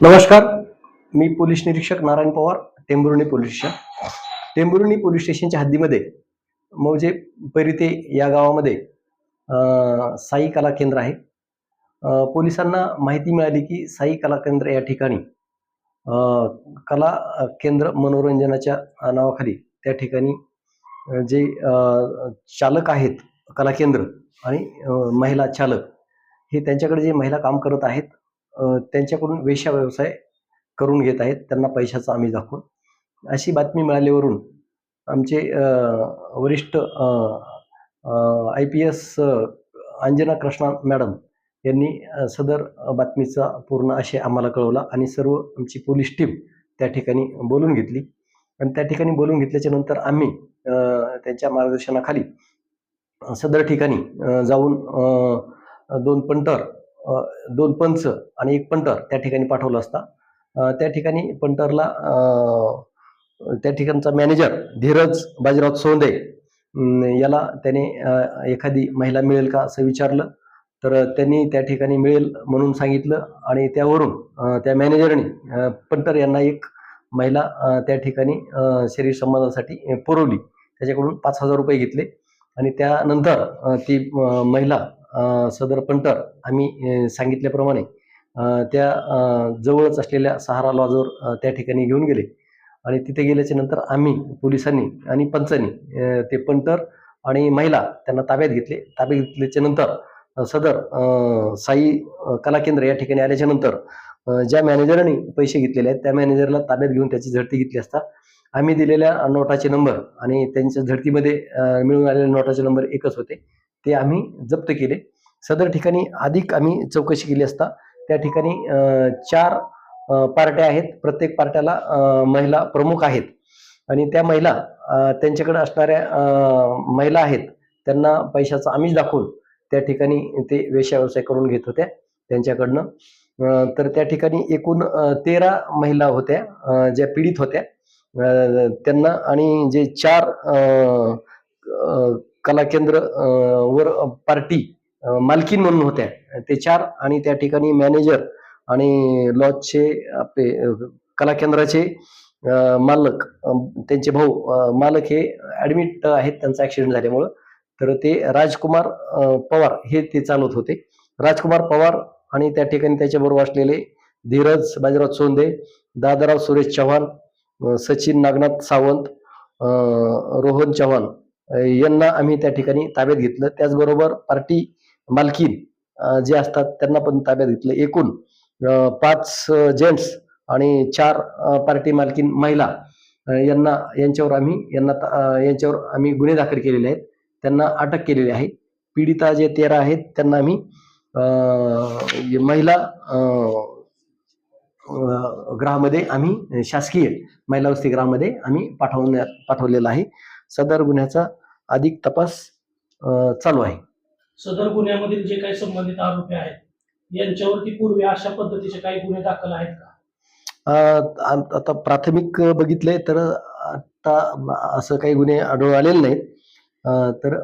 नमस्कार मी पोलीस निरीक्षक Narayan Pawar Tembhurni police station. Tembhurni police स्टेशनच्या हद्दीमध्ये मौजे परिते या गावामध्ये साई कला केंद्र आहे. पोलिसांना माहिती मिळाली की साई कला केंद्र या ठिकाणी कला केंद्र मनोरंजनाच्या नावाखाली त्या ठिकाणी जे चालक आहेत कला केंद्र आणि महिला चालक हे त्यांच्याकडे जे महिला काम करत आहेत त्यांच्याकडून वेश्या व्यवसाय करून घेत आहेत. त्यांना पैशाचा आम्ही दाखवून अशी बातमी मिळाल्यावरून आमचे वरिष्ठ I P S Anjana Krishna madam यांनी सदर बातमीचा पूर्ण आशय आम्हाला कळवला आणि सर्व आमची पोलीस टीम त्या ठिकाणी बोलून घेतली. आणि त्या ठिकाणी बोलून घेतल्याच्या नंतर आम्ही त्यांच्या मार्गदर्शनाखाली सदर ठिकाणी जाऊन दोन पंटर दोन पंच आणि एक पंटर त्या ठिकाणी पाठवलं असता. त्या ठिकाणी पंटरला त्या ठिकाणचा मॅनेजर धीरज बाजीराव सोंदे याला त्याने एखादी महिला मिळेल का असं विचारलं. तर त्यांनी त्या ठिकाणी मिळेल म्हणून सांगितलं आणि त्यावरून त्या मॅनेजरने पंटर यांना एक महिला त्या ठिकाणी शरीर संबंधासाठी पुरवली. त्याच्याकडून पाच हजार रुपये घेतले आणि त्यानंतर ती महिला सदर पंटर आम्ही सांगितल्याप्रमाणे त्या जवळच असलेल्या सहारा लॉजवर त्या ठिकाणी घेऊन गेले. आणि तिथे गेल्याच्यानंतर आम्ही पोलिसांनी आणि पंचांनी ते पंटर आणि महिला त्यांना ताब्यात घेतले. ताब्यात घेतल्याच्या नंतर सदर साई कला केंद्र या ठिकाणी आल्याच्यानंतर ज्या मॅनेजरने पैसे घेतलेले आहेत त्या मॅनेजरला ताब्यात घेऊन त्याची झडती घेतली असता आम्ही दिलेल्या नोटाचे नंबर आणि त्यांच्या झडतीमध्ये मिळून आलेल्या नोटाचे नंबर एकच होते. ते आम्ही जप्त केले. सदर ठिकाणी अधिक आम्ही चौकशी केली असता त्या ठिकाणी चार पार्ट्या आहेत. प्रत्येक पार्ट्याला महिला प्रमुख आहेत. आणि त्या महिला त्यांच्याकडे असणाऱ्या महिला आहेत त्यांना पैशाचा आमिष दाखवून त्या ठिकाणी ते वेश्या व्यवसाय करून घेत होत्या त्यांच्याकडनं. तर त्या ठिकाणी एकूण तेरा महिला होत्या ज्या पीडित होत्या. त्यांना आणि जे चार कला केंद्र वर पार्टी मालकीन म्हणून होत्या. ते चार आणि त्या ठिकाणी मॅनेजर आणि लॉजचे आपले कलाकेंद्राचे कला केंद्राचे मालक त्यांचे भाऊ मालक हे ॲडमिट आहेत त्यांचा ॲक्सिडेंट झाल्यामुळं. तर ते राजकुमार पवार हे ते चालवत होते. राजकुमार पवार आणि त्या ठिकाणी त्याच्याबरोबर असलेले धीरज बाजीराव सोंदे दादाराव सुरेश चव्हाण सचिन नागनाथ सावंत रोहन चव्हाण यांना आम्ही त्या ठिकाणी ताब्यात घेतलं. त्याचबरोबर पार्टी मालकीन जे असतात त्यांना पण ताब्यात घेतलं. एकूण पाच जेंट्स आणि चार पार्टी मालकीन महिला यांना यांच्यावर आम्ही यांना ता- यांच्यावर आम्ही गुन्हे दाखल केलेले आहेत. त्यांना अटक केलेली आहे. पीडिता जे तेरा आहेत त्यांना आम्ही महिला ग्रहामध्ये गृहामध्ये आम्ही शासकीय महिला वसतिगृहामध्ये आम्ही पाठवण्यात पाठवलेलं आहे. सदर गुन्ह्याचा अधिक तपास चालू आहे. सदर गुन्ह्यामधील जे काही संबंधित आरोपी आहेत यांच्यावरती पूर्वी अशा पद्धतीचे काही गुन्हे दाखल आहेत का? आता प्राथमिक बघितले तर आता असं काही गुन्हे आढळून आलेले नाहीत. तर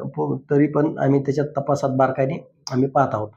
तरी पण आम्ही त्याच्यात तपासात बारकाईने आम्ही पाहत आहोत.